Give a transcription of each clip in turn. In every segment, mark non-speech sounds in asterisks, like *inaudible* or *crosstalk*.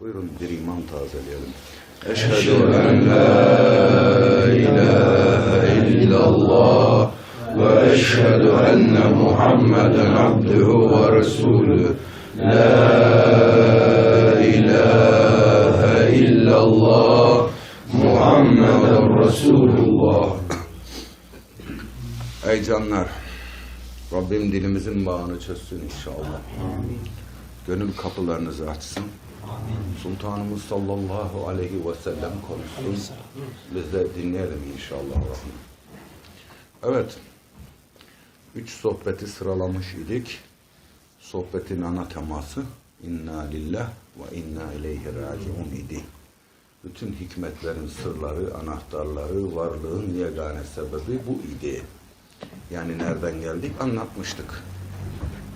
Buyurun bir iman tazeleyelim. Eşhedü en la ilahe illallah ve eşhedü enne Muhammeden abduhu ve resulü. La ilahe illallah Muhammeden Resulullah. Ey canlar, Rabbim dilimizin bağını çözsün inşallah. Gönül kapılarınızı açsın. Sultanımız sallallahu aleyhi ve sellem konuşsun. Biz de dinleyelim inşallah. Evet. Üç sohbeti sıralamış idik. Sohbetin ana teması inna lillah ve inna ileyhi raciun idi. Bütün hikmetlerin sırları, anahtarları, varlığın yegane sebebi bu idi. Yani nereden geldik anlatmıştık.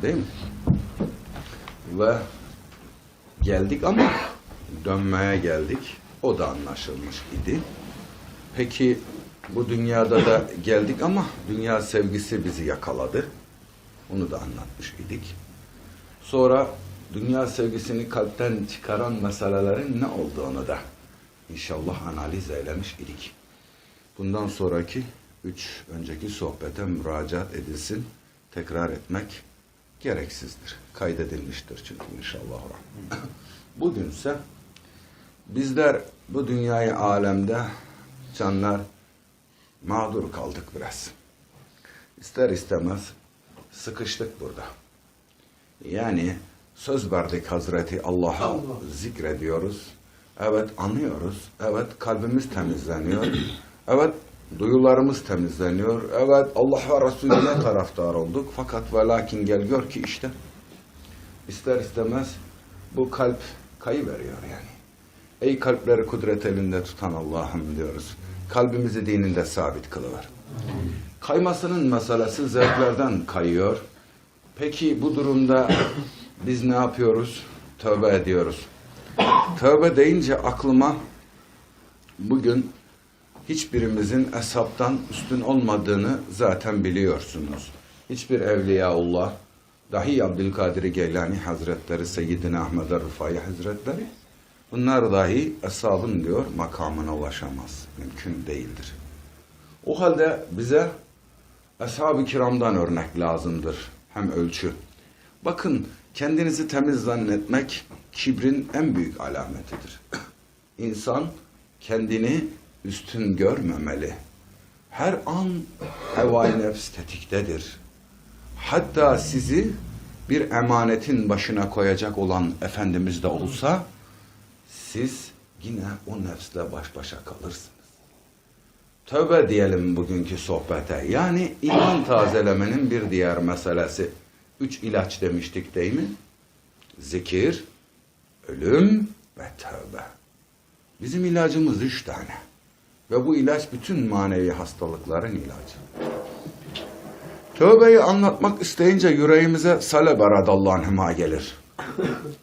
Değil mi? Ve geldik ama dönmeye geldik. O da anlaşılmış idi. Peki bu dünyada da geldik ama dünya sevgisi bizi yakaladı. Onu da anlatmış idik. Sonra dünya sevgisini kalpten çıkaran meselelerin ne olduğunu da inşallah analiz eylemiş idik. Bundan sonraki üç önceki sohbete müracaat edilsin. Tekrar etmek gereksizdir. Kaydedilmiştir çünkü inşallah. *laughs* Bugünse bizler bu dünyayı alemde canlar mağdur kaldık biraz. İster istemez sıkıştık burada. Yani söz verdik Hazreti Allah'a zikrediyoruz. Evet anlıyoruz. Evet kalbimiz temizleniyor. Evet duyularımız temizleniyor. Evet Allah ve Resulüne *coughs* taraftar olduk. Fakat ve lakin gel gör ki işte ister istemez bu kalp kayıveriyor yani. Ey kalpleri kudret elinde tutan Allah'ım diyoruz. Kalbimizi dininde sabit kılıver. Kaymasının meselesi zevklerden kayıyor. Peki bu durumda biz ne yapıyoruz? Tövbe ediyoruz. Tövbe deyince aklıma bugün hiçbirimizin hesaptan üstün olmadığını zaten biliyorsunuz. Hiçbir evliyaullah, dahi Abdülkadir Geylani Hazretleri, Seyyidina Ahmed Rıfai Hazretleri, bunlar dahi eshabın diyor makamına ulaşamaz. Mümkün değildir. O halde bize ashab-ı kiramdan örnek lazımdır. Hem ölçü. Bakın kendinizi temiz zannetmek kibrin en büyük alametidir. *clears throat* İnsan kendini üstün görmemeli. Her an hevai nefs tetiktedir. Hatta sizi bir emanetin başına koyacak olan Efendimiz de olsa siz yine o nefsle baş başa kalırsınız. Tövbe diyelim bugünkü sohbete. Yani iman tazelemenin bir diğer meselesi. Üç ilaç demiştik değil mi? Zikir, ölüm ve tövbe. Bizim ilacımız üç tane. Ve bu ilaç bütün manevi hastalıkların ilacı. Tövbeyi anlatmak isteyince yüreğimize Salebe radallahu anhüma gelir.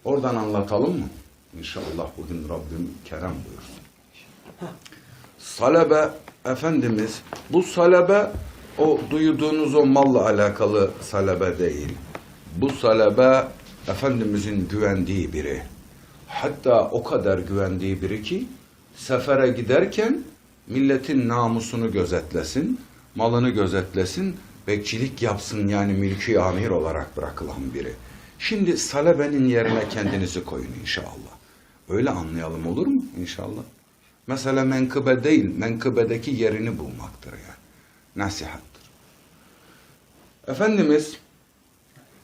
Oradan anlatalım mı? İnşallah bugün Rabbim kerem buyursun. Salebe Efendimiz, bu salebe o duyduğunuz o malla alakalı salebe değil. Bu salebe Efendimizin güvendiği biri. Hatta o kadar güvendiği biri ki sefere giderken milletin namusunu gözetlesin, malını gözetlesin, bekçilik yapsın yani mülki amir olarak bırakılan biri. Şimdi salebenin yerine kendinizi koyun inşallah. Öyle anlayalım olur mu inşallah? Mesela menkıbe değil, menkıbedeki yerini bulmaktır yani. Nasihattır. Efendimiz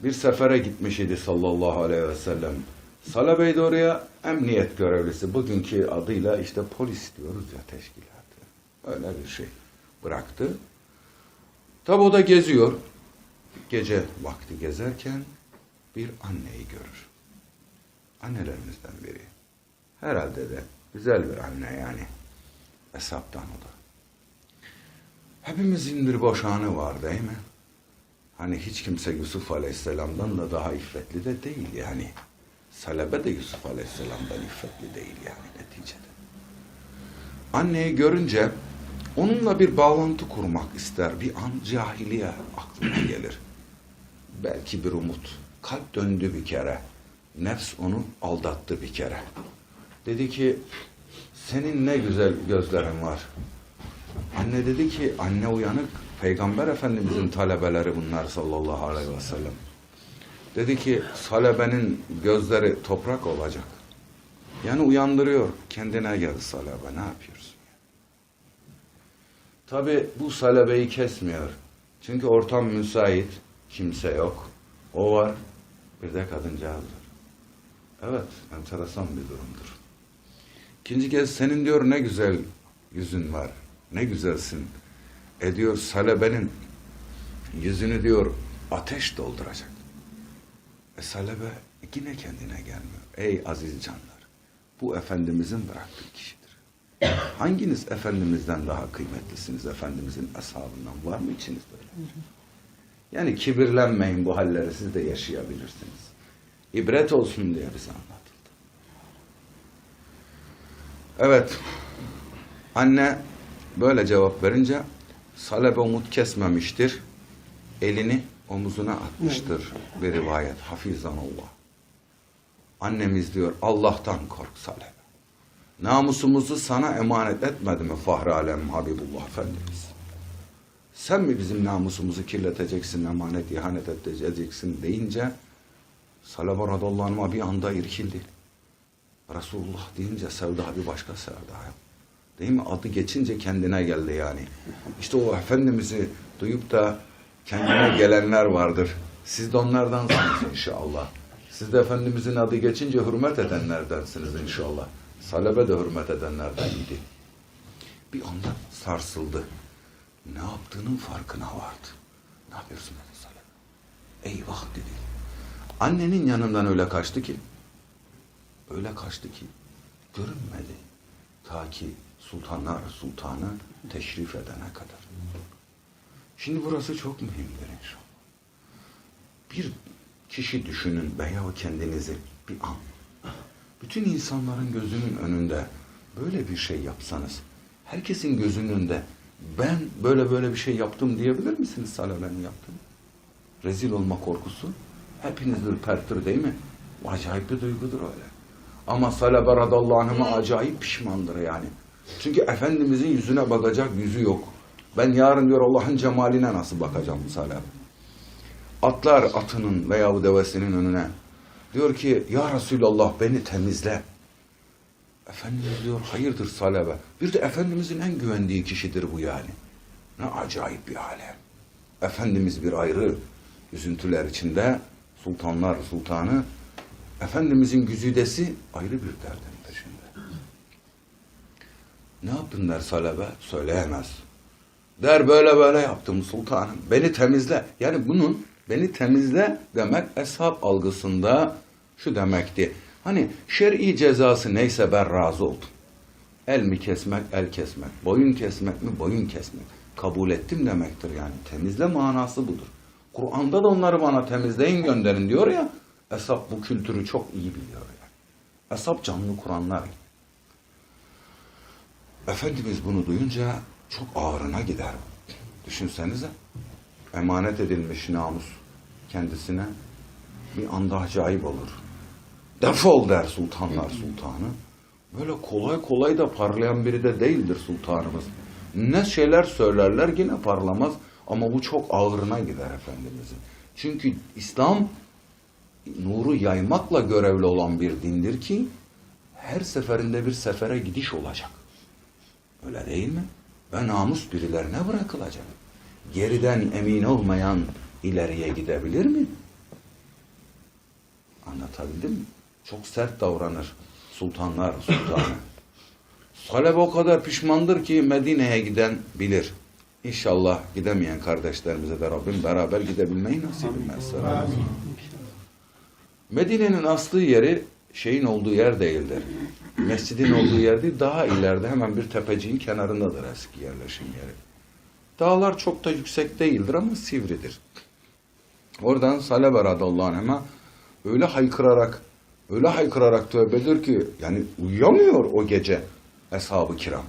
bir sefere gitmiş idi sallallahu aleyhi ve sellem. Salabe'yi de oraya emniyet görevlisi. Bugünkü adıyla işte polis diyoruz ya teşkilatı. Öyle bir şey bıraktı. Tabi o da geziyor. Gece vakti gezerken bir anneyi görür. Annelerimizden biri. Herhalde de güzel bir anne yani. Hesaptan o da. Hepimizin bir boşanı var değil mi? Hani hiç kimse Yusuf Aleyhisselam'dan da daha iffetli de değil yani. Salebe de Yusuf Aleyhisselam'dan iffetli değil yani neticede. Anneyi görünce onunla bir bağlantı kurmak ister. Bir an cahiliye aklına gelir. Belki bir umut. Kalp döndü bir kere. Nefs onu aldattı bir kere. Dedi ki senin ne güzel gözlerin var. Anne dedi ki anne uyanık Peygamber Efendimizin talebeleri bunlar sallallahu aleyhi ve sellem. Dedi ki salebenin gözleri toprak olacak. Yani uyandırıyor. Kendine geldi salebe. Ne yapıyorsun? Tabi bu salebeyi kesmiyor. Çünkü ortam müsait. Kimse yok. O var. Bir de kadıncağızdır. Evet. Enteresan bir durumdur. İkinci kez senin diyor ne güzel yüzün var. Ne güzelsin. E diyor salebenin yüzünü diyor ateş dolduracak. E salebe yine kendine gelmiyor. Ey aziz canlar. Bu Efendimizin bıraktığı kişidir. *coughs* Hanginiz Efendimiz'den daha kıymetlisiniz? Efendimizin ashabından var mı içinizde öyle? Yani kibirlenmeyin bu halleri siz de yaşayabilirsiniz. İbret olsun diye bize anlatıldı. Evet. Anne böyle cevap verince salebe umut kesmemiştir. Elini omuzuna atmıştır bir rivayet. Hafizanullah. Annemiz diyor Allah'tan kork salebe. Namusumuzu sana emanet etmedi mi Fahri Alem Habibullah Efendimiz? Sen mi bizim namusumuzu kirleteceksin, emanet ihanet edeceksin deyince Salebe radıyallahu anh'a bir anda irkildi. Resulullah deyince sevda bir başka sevda. Değil mi? Adı geçince kendine geldi yani. İşte o Efendimiz'i duyup da kendine gelenler vardır. Siz de onlardansınız inşallah. Siz de Efendimizin adı geçince hürmet edenlerdensiniz inşallah. Salebe de hürmet edenlerden idi. Bir anda sarsıldı. Ne yaptığının farkına vardı. Ne yapıyorsun dedi Salebe. Eyvah dedi. Annenin yanından öyle kaçtı ki, öyle kaçtı ki görünmedi. Ta ki Sultanlar Sultanı teşrif edene kadar. Şimdi burası çok mühimdir inşallah. Bir kişi düşünün veya kendinizi bir an. Bütün insanların gözünün önünde böyle bir şey yapsanız, herkesin gözünün önünde ben böyle böyle bir şey yaptım diyebilir misiniz Salebe'nin yaptığını? Rezil olma korkusu hepiniz ürpertir değil mi? Bu acayip bir duygudur öyle. Ama Salebe radallahu anh'a acayip pişmandır yani. Çünkü Efendimizin yüzüne bakacak yüzü yok. Ben yarın diyor Allah'ın cemaline nasıl bakacağım Salebe? Atlar atının veya bu devesinin önüne. Diyor ki ya Resulallah beni temizle. Efendimiz diyor hayırdır Salebe. Bir de Efendimizin en güvendiği kişidir bu yani. Ne acayip bir alem. Efendimiz bir ayrı üzüntüler içinde sultanlar sultanı Efendimizin güzidesi ayrı bir derdin peşinde. Ne yaptın der Salebe? Söyleyemez. Der böyle böyle yaptım sultanım. Beni temizle. Yani bunun beni temizle demek eshab algısında şu demekti. Hani şer'i cezası neyse ben razı oldum. El mi kesmek, el kesmek. Boyun kesmek mi, boyun kesmek. Kabul ettim demektir yani. Temizle manası budur. Kur'an'da da onları bana temizleyin gönderin diyor ya. Eshab bu kültürü çok iyi biliyor yani. Eshab canlı Kur'anlar. Efendimiz bunu duyunca çok ağrına gider. Düşünsenize. Emanet edilmiş namus kendisine bir anda acayip olur. Defol der sultanlar sultanı. Böyle kolay kolay da parlayan biri de değildir sultanımız. Ne şeyler söylerler yine parlamaz ama bu çok ağırına gider Efendimizin. Çünkü İslam nuru yaymakla görevli olan bir dindir ki her seferinde bir sefere gidiş olacak. Öyle değil mi? Ve namus birilerine bırakılacak. Geriden emin olmayan ileriye gidebilir mi? Anlatabildim mi? Çok sert davranır sultanlar sultanı. *clears throat* Salebe o kadar pişmandır ki Medine'ye giden bilir. İnşallah gidemeyen kardeşlerimize de Rabbim beraber gidebilmeyi nasip etmezse. Medine'nin aslı yeri şeyin olduğu yer değildir. Mescidin olduğu yer değil, daha ileride hemen bir tepeciğin kenarındadır eski yerleşim yeri. Dağlar çok da yüksek değildir ama sivridir. Oradan Salebe radallahu anh'a öyle haykırarak, öyle haykırarak tövbe ediyor ki yani uyuyamıyor o gece eshab-ı kiram.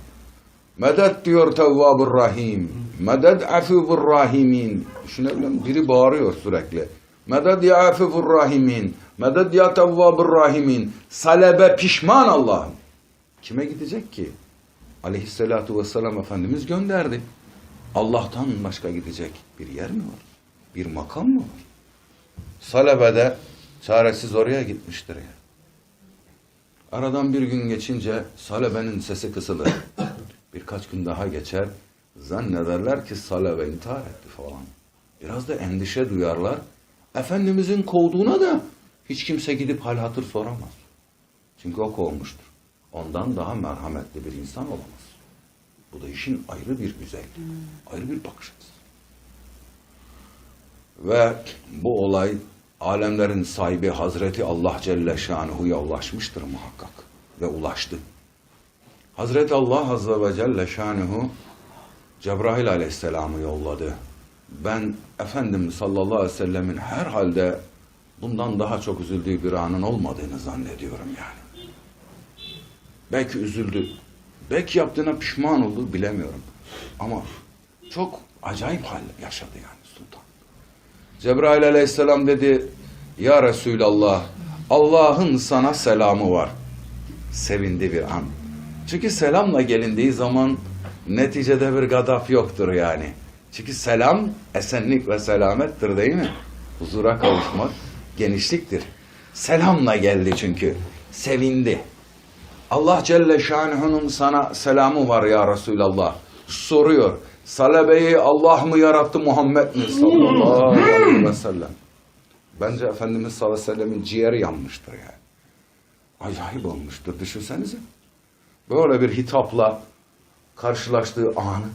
Medet diyor Tevvabur Rahim. Medet Afifur Rahimin. Düşünebiliyor musun? Biri bağırıyor sürekli. Medet ya Afifur Rahimin. Medet ya Tevvabur Rahimin. Salebe pişman Allah'ım. Kime gidecek ki? Aleyhisselatu vesselam Efendimiz gönderdi. Allah'tan başka gidecek bir yer mi var? Bir makam mı var? Salabe'de çaresiz oraya gitmiştir ya. Aradan bir gün geçince Salabe'nin sesi kısılır. *coughs* Birkaç gün daha geçer. Zannederler ki Salebe intihar etti falan. Biraz da endişe duyarlar. Efendimizin kovduğuna da hiç kimse gidip hal hatır soramaz. Çünkü o kovmuştur. Ondan daha merhametli bir insan olamaz. Bu da işin ayrı bir güzelliği. Ayrı bir bakış açısı. Ve bu olay alemlerin sahibi Hazreti Allah Celle Şanuhu'ya ulaşmıştır muhakkak. Ve ulaştı. Hazreti Allah Azze ve Celle Şanuhu Cebrail Aleyhisselam'ı yolladı. Ben Efendimiz sallallahu aleyhi ve sellemin herhalde bundan daha çok üzüldüğü bir anın olmadığını zannediyorum yani. Belki üzüldü. Belki yaptığına pişman oldu bilemiyorum. Ama çok acayip hal yaşadı yani sultan. Cebrail aleyhisselam dedi Ya Resulallah Allah'ın sana selamı var. Sevindi bir an. Çünkü selamla gelindiği zaman neticede bir gadap yoktur yani. Çünkü selam esenlik ve selamettir değil mi? Huzura kavuşmak genişliktir. Selamla geldi çünkü. Sevindi. Allah Celle Şanuhu'nun sana selamı var ya Resulallah. Soruyor. Salebeyi Allah mı yarattı Muhammed mi sallallahu aleyhi ve sellem? Bence Efendimiz sallallahu aleyhi ve sellemin ciğeri yanmıştır yani. Acayip olmuştur düşünsenize. Böyle bir hitapla karşılaştığı anı.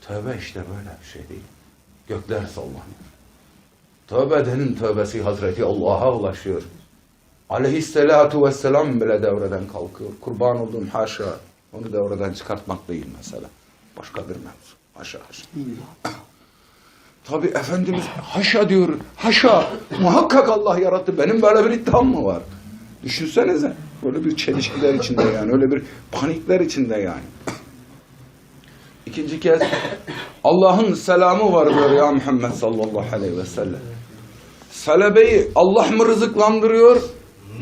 Tövbe işte böyle bir şey değil. Gökler sallanıyor. Tövbe edenin tövbesi Hazreti Allah'a ulaşıyor. Aleyhisselatu vesselam bile devreden kalkıyor. Kurban olduğum haşa. Onu devreden çıkartmak değil mesela. Başka bir mevzu. Haşa haşa. Tabi Efendimiz haşa diyor. Haşa. Muhakkak Allah yarattı. Benim böyle bir iddiam mı var? Düşünsenize. Böyle bir çelişkiler içinde yani. Öyle bir panikler içinde yani. İkinci kez Allah'ın selamı var diyor ya Muhammed sallallahu aleyhi ve sellem. Salebeyi Allah mı rızıklandırıyor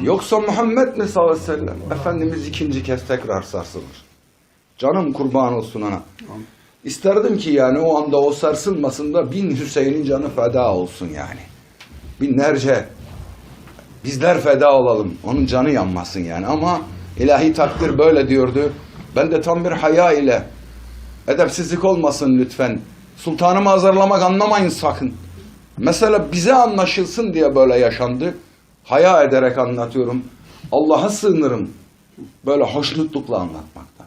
yoksa Muhammed mi sallallahu aleyhi ve sellem? Efendimiz ikinci kez tekrar sarsılır. Canım kurban olsun ona. İsterdim ki yani o anda o sarsılmasında bin Hüseyin'in canı feda olsun yani. Binlerce bizler feda olalım. Onun canı yanmasın yani. Ama ilahi takdir böyle diyordu. Ben de tam bir haya ile edepsizlik olmasın lütfen. Sultanımı hazırlamak anlamayın sakın. Mesela bize anlaşılsın diye böyle yaşandı. Haya ederek anlatıyorum. Allah'a sığınırım. Böyle hoşnutlukla anlatmaktan.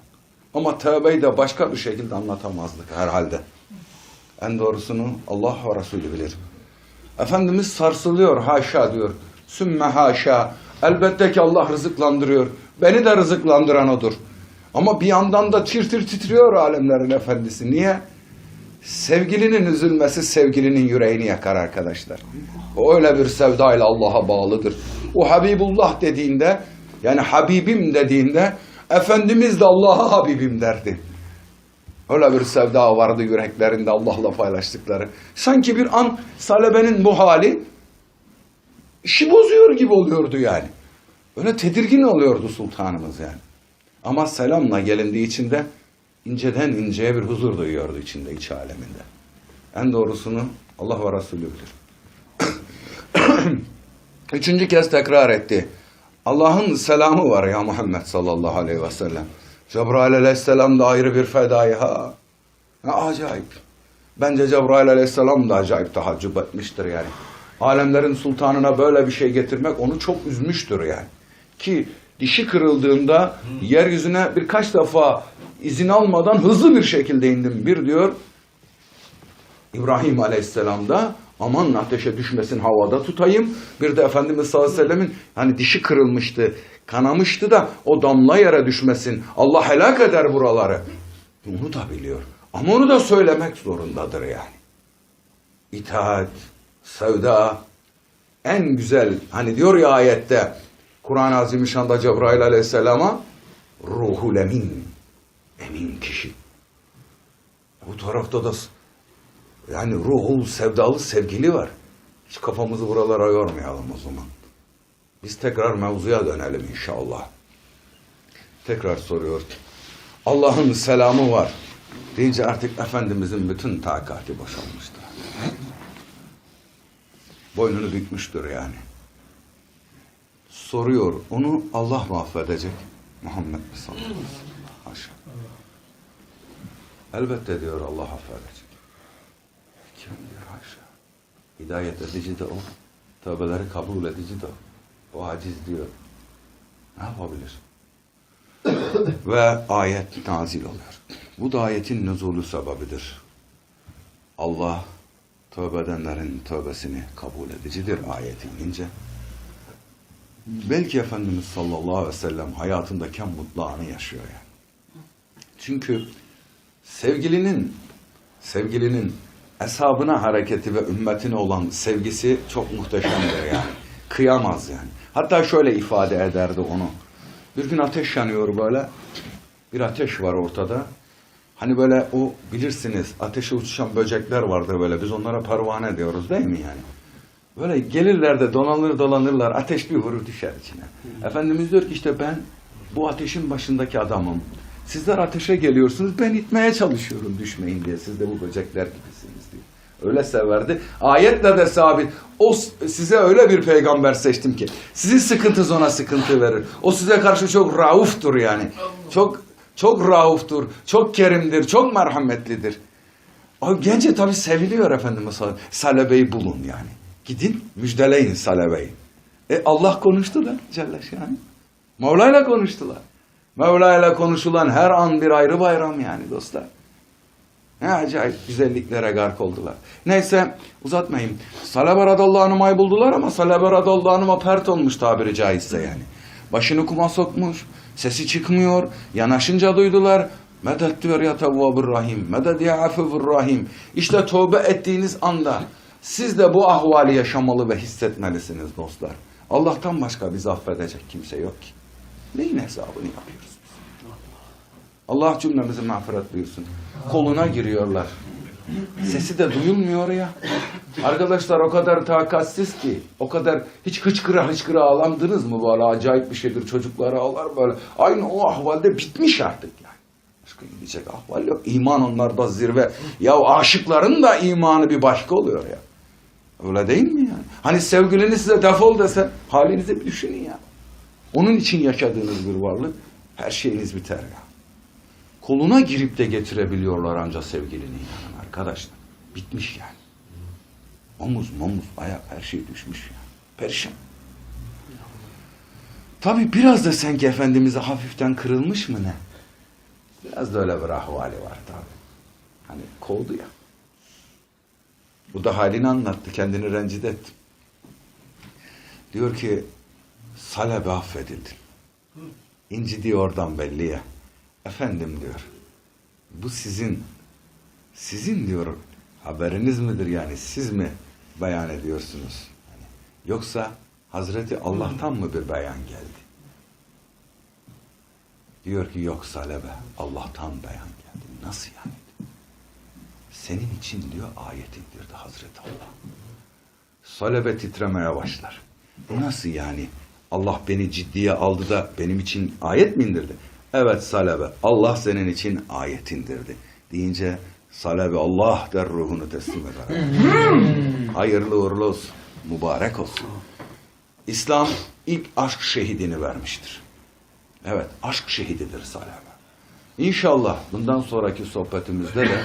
Ama tövbeyi de başka bir şekilde anlatamazdık herhalde. En doğrusunu Allah ve Resulü bilir. Efendimiz sarsılıyor haşa diyor. Sümme haşa. Elbette ki Allah rızıklandırıyor. Beni de rızıklandıran odur. Ama bir yandan da tir tir titriyor alemlerin efendisi. Niye? Sevgilinin üzülmesi sevgilinin yüreğini yakar arkadaşlar. O öyle bir sevdayla Allah'a bağlıdır. O Habibullah dediğinde yani Habibim dediğinde Efendimiz de Allah'a Habibim derdi. Öyle bir sevda vardı yüreklerinde Allah'la paylaştıkları. Sanki bir an Salebe'nin bu hali işi bozuyor gibi oluyordu yani. Öyle tedirgin oluyordu sultanımız yani. Ama selamla gelindiği için de inceden inceye bir huzur duyuyordu içinde, iç aleminde. En doğrusunu Allah ve Resulü bilir. *coughs* Üçüncü kez tekrar etti. Allah'ın selamı var ya Muhammed sallallahu aleyhi ve sellem. Cebrail aleyhisselam da ayrı bir fedai ha. ha acayip. Bence Cebrail aleyhisselam da acayip tahaccüp etmiştir yani. Alemlerin sultanına böyle bir şey getirmek onu çok üzmüştür yani. Ki dişi kırıldığında yeryüzüne birkaç defa izin almadan hızlı bir şekilde indim. Bir diyor İbrahim Aleyhisselam'da aman ateşe düşmesin havada tutayım. Bir de Efendimiz sallallahu aleyhi ve sellemin hani dişi kırılmıştı, kanamıştı da o damla yere düşmesin. Allah helak eder buraları. Onu da biliyor. Ama onu da söylemek zorundadır yani. İtaat, sevda, en güzel hani diyor ya ayette Kur'an-ı Azimüşşan'da Cebrail Aleyhisselam'a ruhul emin, emin kişi. Bu tarafta da yani ruhul sevdalı sevgili var. Hiç kafamızı buralara yormayalım o zaman. Biz tekrar mevzuya dönelim inşallah. tekrar soruyor. Allah'ın selamı var. Deyince artık Efendimizin bütün takati boşalmıştır. Boynunu bükmüştür yani. Soruyor. Onu Allah mı affedecek? Muhammed mi sallallahu aleyhi ve sellem? Elbette diyor Allah affedecek. Haşa. Hidayet edici de o. Tövbeleri kabul edici de o. O aciz diyor. Ne yapabilir? *coughs* Ve ayet nazil oluyor. Bu da ayetin nüzulü sebebidir. Allah tövbe edenlerin tövbesini kabul edicidir ayeti inince. Belki Efendimiz sallallahu aleyhi ve sellem hayatındaki en mutlu anı yaşıyor yani. Çünkü sevgilinin sevgilinin eshabına hareketi ve ümmetine olan sevgisi çok muhteşemdir yani. Kıyamaz yani. Hatta şöyle ifade ederdi onu. Bir gün ateş yanıyor böyle. Bir ateş var ortada. Hani böyle o bilirsiniz ateşe uçuşan böcekler vardır böyle. Biz onlara pervane diyoruz değil mi yani? Böyle gelirler de dolanır dolanırlar. Ateş bir vurur düşer içine. Efendimiz diyor ki işte ben bu ateşin başındaki adamım. Sizler ateşe geliyorsunuz. Ben itmeye çalışıyorum düşmeyin diye. Siz de bu böcekler gibisiniz diyor. Öyle severdi. Ayetle de sabit. O size öyle bir peygamber seçtim ki. Sizin sıkıntınız ona sıkıntı verir. O size karşı çok rauftur yani. Çok çok rauftur. Çok kerimdir. Çok merhametlidir. O gence tabi seviliyor Efendimiz. Salebeyi bulun yani. Gidin müjdeleyin Salebeyi. E Allah konuştu da Celle yani. Mevla'yla konuştular. Mevla'yla konuşulan her an bir ayrı bayram yani dostlar. Ne acayip güzelliklere gark oldular. Neyse uzatmayayım. Salebe radallahu anh'ı buldular ama Salebe radallahu anh'a pert olmuş tabiri caizse yani. Başını kuma sokmuş. Sesi çıkmıyor. Yanaşınca duydular. Medet diyor ya rahim. Medet ya rahim. İşte tövbe ettiğiniz anda siz de bu ahvali yaşamalı ve hissetmelisiniz dostlar. Allah'tan başka bizi affedecek kimse yok ki. Neyin hesabını yapıyoruz? Allah cümlemizi mağfiret buyursun. Koluna giriyorlar. Sesi de duyulmuyor ya. Arkadaşlar o kadar takatsiz ki, o kadar hiç hıçkıra hıçkıra ağlandınız mı böyle acayip bir şeydir. Çocuklar ağlar böyle. Aynı o ahvalde bitmiş artık yani. Başka gidecek ahval yok. İman onlarda zirve. Ya aşıkların da imanı bir başka oluyor ya. Öyle değil mi yani? Hani sevgiliniz size defol dese halinizi bir düşünün ya. Onun için yaşadığınız bir varlık her şeyiniz biter ya. Koluna girip de getirebiliyorlar ancak sevgilinin yanına arkadaşlar. Bitmiş yani. Omuz, momuz, ayak her şey düşmüş ya. Perişan. Tabi biraz da sanki Efendimiz'e hafiften kırılmış mı ne? Biraz da öyle bir ahvali var tabi. Hani kovdu ya. Bu da halini anlattı, kendini rencide etti. Diyor ki, Salebe affedildin. İnci oradan belli ya. Efendim diyor, bu sizin, sizin diyor, haberiniz midir yani, siz mi beyan ediyorsunuz? Hani, yoksa Hazreti Allah'tan mı bir beyan geldi? Diyor ki yok Salebe, Allah'tan beyan geldi. Nasıl yani? Senin için diyor ayet indirdi Hazreti Allah. Salebe titremeye başlar. Nasıl yani? Allah beni ciddiye aldı da benim için ayet mi indirdi? Evet Salebe, Allah senin için ayet indirdi. Deyince Salebe Allah der ruhunu teslim eder. Hayırlı uğurlu olsun, mübarek olsun. İslam ilk aşk şehidini vermiştir. Evet, aşk şehididir Salebe. İnşallah bundan sonraki sohbetimizde de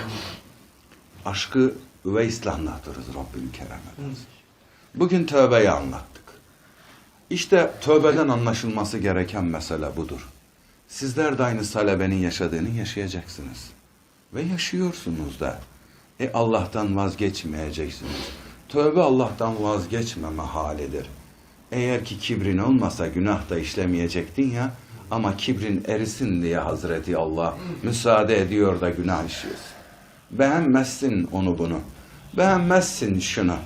aşkı üveysle anlatırız Rabbim kerem edersin. Bugün tövbeyi anlattık. İşte tövbeden anlaşılması gereken mesele budur. Sizler de aynı Salebe'nin yaşadığını yaşayacaksınız. Ve yaşıyorsunuz da. E Allah'tan vazgeçmeyeceksiniz. Tövbe Allah'tan vazgeçmeme halidir. Eğer ki kibrin olmasa günah da işlemeyecektin ya ama kibrin erisin diye Hazreti Allah müsaade ediyor da günah işliyorsun. Beğenmezsin onu bunu. Beğenmezsin şunu.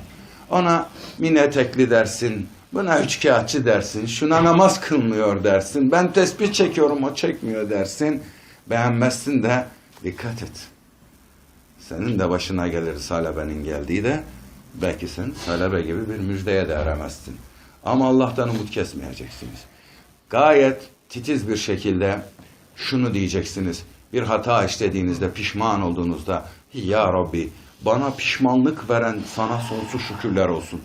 Ona mini etekli dersin. Buna üçkağıtçı dersin. Şuna namaz kılmıyor dersin. Ben tesbih çekiyorum o çekmiyor dersin. Beğenmezsin de dikkat et. Senin de başına gelir Salebe'nin geldiği de belki sen Salebe gibi bir müjdeye de eremezsin. Ama Allah'tan umut kesmeyeceksiniz. Gayet titiz bir şekilde şunu diyeceksiniz. Bir hata işlediğinizde, pişman olduğunuzda Ya Rabbi bana pişmanlık veren sana sonsuz şükürler olsun.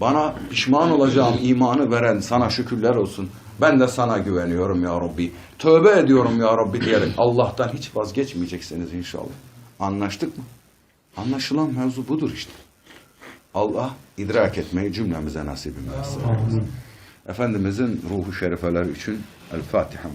Bana pişman olacağım imanı veren sana şükürler olsun. Ben de sana güveniyorum ya Rabbi. Tövbe ediyorum ya Rabbi diyerek Allah'tan hiç vazgeçmeyeceksiniz inşallah. Anlaştık mı? Anlaşılan mevzu budur işte. Allah idrak etmeyi cümlemize nasip etsin. Efendimizin ruhu şerifeler için El Fatiha.